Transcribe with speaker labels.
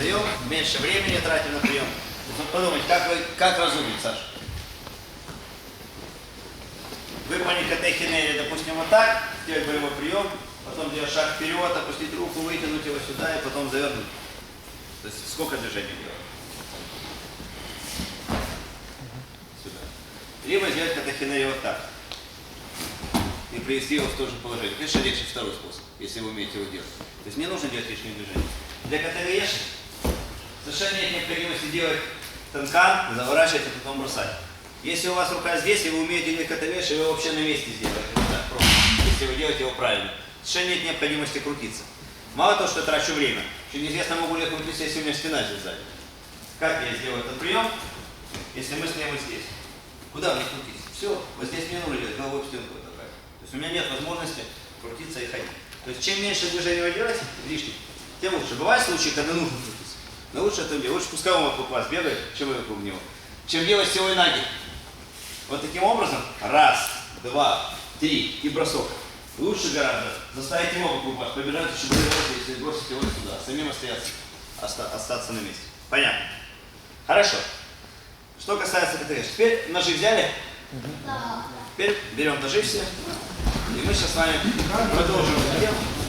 Speaker 1: создаем, меньше времени тратим на прием. Вот подумайте, как, вы, как разумить, Саша? Выполнить катехинерию, допустим, вот так, сделать болевой прием, потом делать шаг вперед, опустить руку, вытянуть его сюда и потом завернуть. То есть сколько движений делать? Сюда. Либо сделать катехинерию вот так. И привести его в то же положение. Конечно, легче второй способ, если вы умеете его делать. То есть не нужно делать лишние движения. Для КТВЕшек совершенно нет необходимости делать танкан, заворачивать, а потом бросать. Если у вас рука здесь, и вы умеете делать КТВЕш, вы его вообще на месте сделаете. Вот так просто. Если вы делаете его правильно. Совершенно нет необходимости крутиться. Мало того, что я трачу время, еще неизвестно, могу ли я крутиться, если у меня спина здесь сзади. Как я сделаю этот прием, если мы стоим вот здесь? Куда мне крутиться? Все, вот здесь мне нужно делать головой в стенку вот такая. То есть у меня нет возможности крутиться и ходить. То есть чем меньше движений вы делаете, лишних, тем лучше. Бывают случаи, когда нужно крутиться. Но лучше это делать. Лучше пускай он вокруг вас бегает, чем вы вокруг него. Чем делать силой ноги. Вот таким образом, раз, два, три и бросок. Лучше гораздо заставить его вокруг вас, побежать еще далеко, если бросить его сюда, самим остаться, оста- остаться на месте. Понятно? Хорошо. Что касается КТС. Теперь ножи взяли? Теперь берем ножи все. И мы сейчас с вами продолжим эту тему.